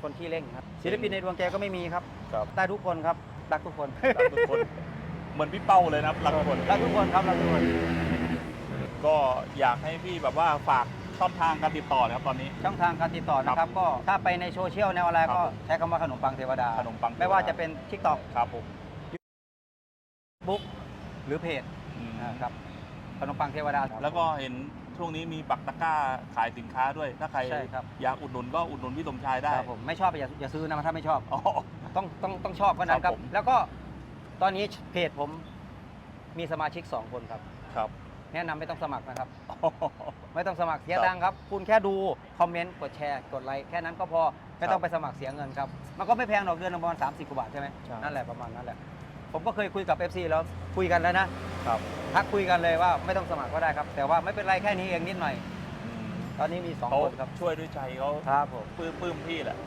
เป็นคนขี้เร่งครับศิลปินในดวงใจก็ไม่มีครับครับได้ทุกคนครับรักทุกคนรักทุกคน เหมือนพี่เป้าเลยนะครับรักทุกคนรักทุกคนครับรักทุกคน ก็อยากให้พี่แบบว่าฝากช่องทางการติดต่อนะครับตอนนี้ ช่องทางการติดต่อนะครับก็ถ้าไปในโซเชียลในออนไลน์ครับก็ผมใช้คำว่าขนมปังเทวดาขนมปังเทวดาไม่ว่าจะเป็น TikTok ครับผมบุ๊กหรือเพจอืมนะครับ ขนมปังเทวดา แล้วก็เห็นช่วงนี้มีปักตะกร้าขายสินค้าด้วย ถ้าใครใช่ครับ อยากอุดหนุนก็อุดหนุนพี่สมชายได้ ครับผมไม่ชอบอย่าอย่าซื้อนะถ้าไม่ชอบ อ๋อ ต้องต้องต้องชอบเท่านั้นคครัรับบ ผม แล้วก็ตอนนี้เพจผมมีสมาชิก 2 คนครับ ครับ แนะนำไม่ต้องสมัครนะครับ ไม่ต้องสมัครเสียครับตังค์ครับ คุณแค่ดู คอมเมนต์ กดแชร์ กดไลค์ แค่นั้นก็พอ ไม่ต้องไปสมัครเสียเงินครับ มันก็ไม่แพงหรอกเดือนละประมาณ30 กว่าบาทใช่ไหมใช่ นั่นแหละประมาณนั้นแหละ ผมก็เคยคุยกับ FC แล้วคุยกันแล้วนะ ครับทักคุยกันเลยว่าไม่ต้องสมัครก็ได้ครับ แต่ว่าไม่เป็นไรแค่นี้เองนิดหน่อยอืมตอนนี้มี2เขาคนครับช่วยด้วยใจเขาครับผม ปลื้มปลื้มพี่แหละ